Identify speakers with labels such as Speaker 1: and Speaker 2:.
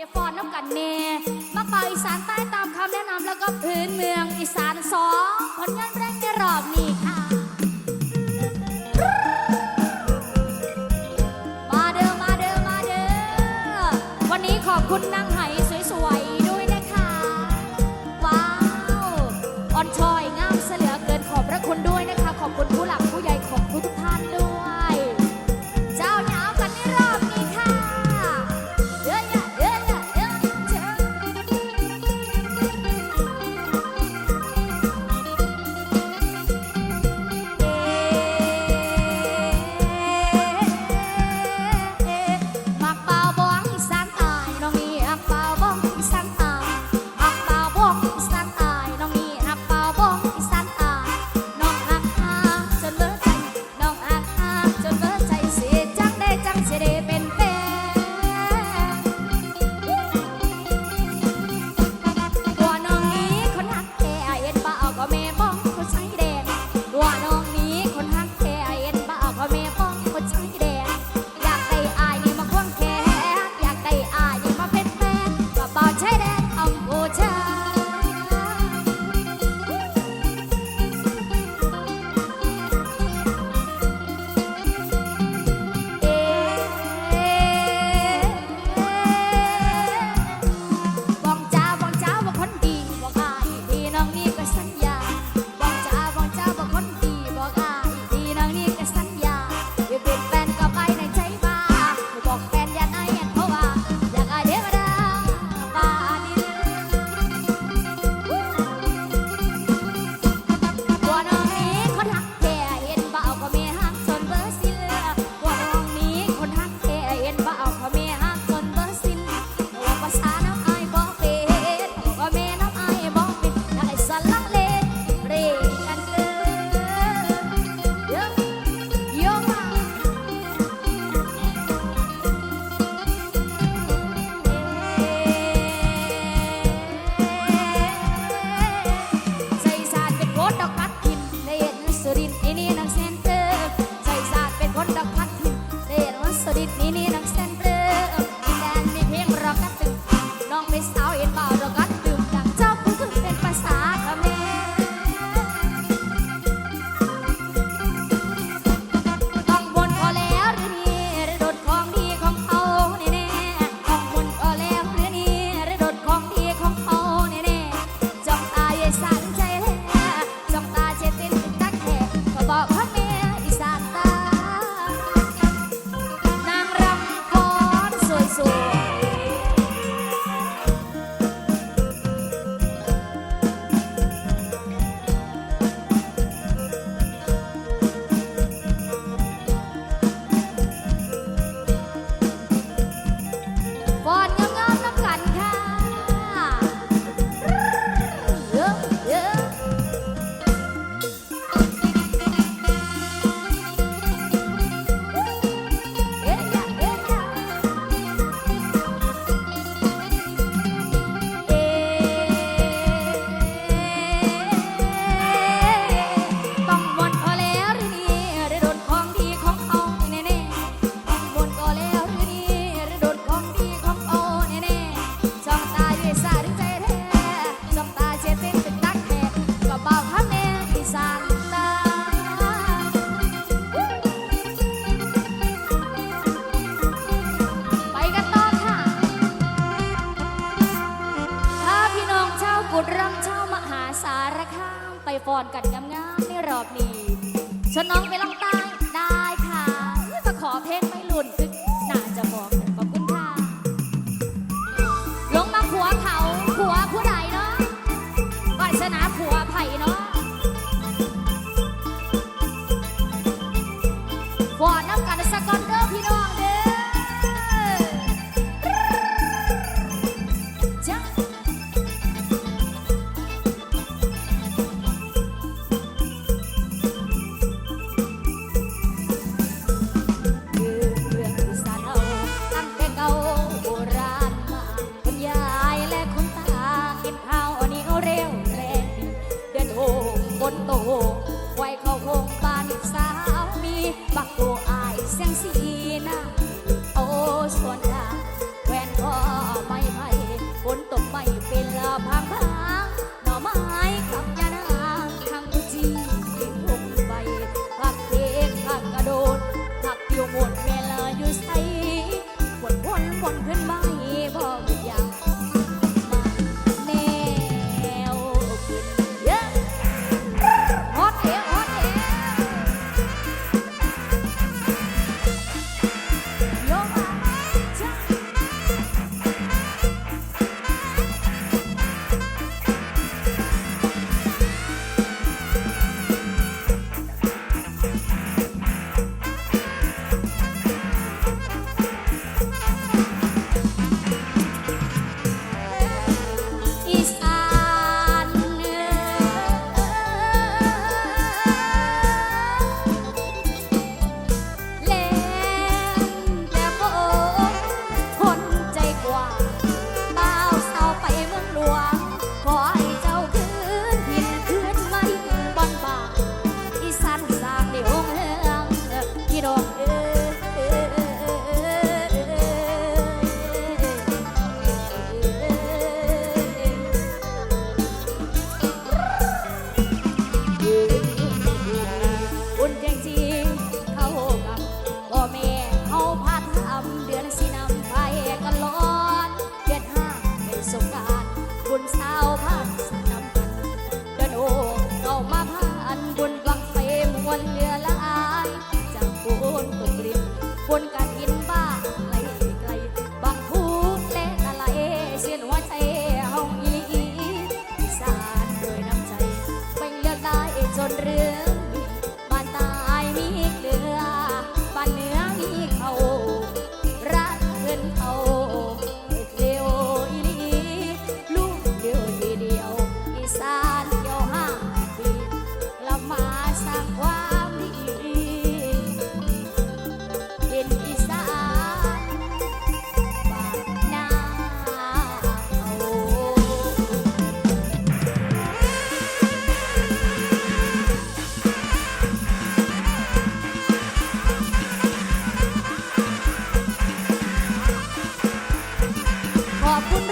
Speaker 1: ไดฟอนน้ำกันเมมักเป่าอีสานใต้ตามคำแนะนำแล้วก็พื้นเมืองอีสานสองผลงานแรกในรอบนี้ค่ะมาเด้อมาเด้อมาเด้อวันนี้ขอบคุณนาง อกนับเป็นน้องไม่ส ไปฟอนกันงามๆในรอบนี้ชนน้องไปล่องใต้ Bunda.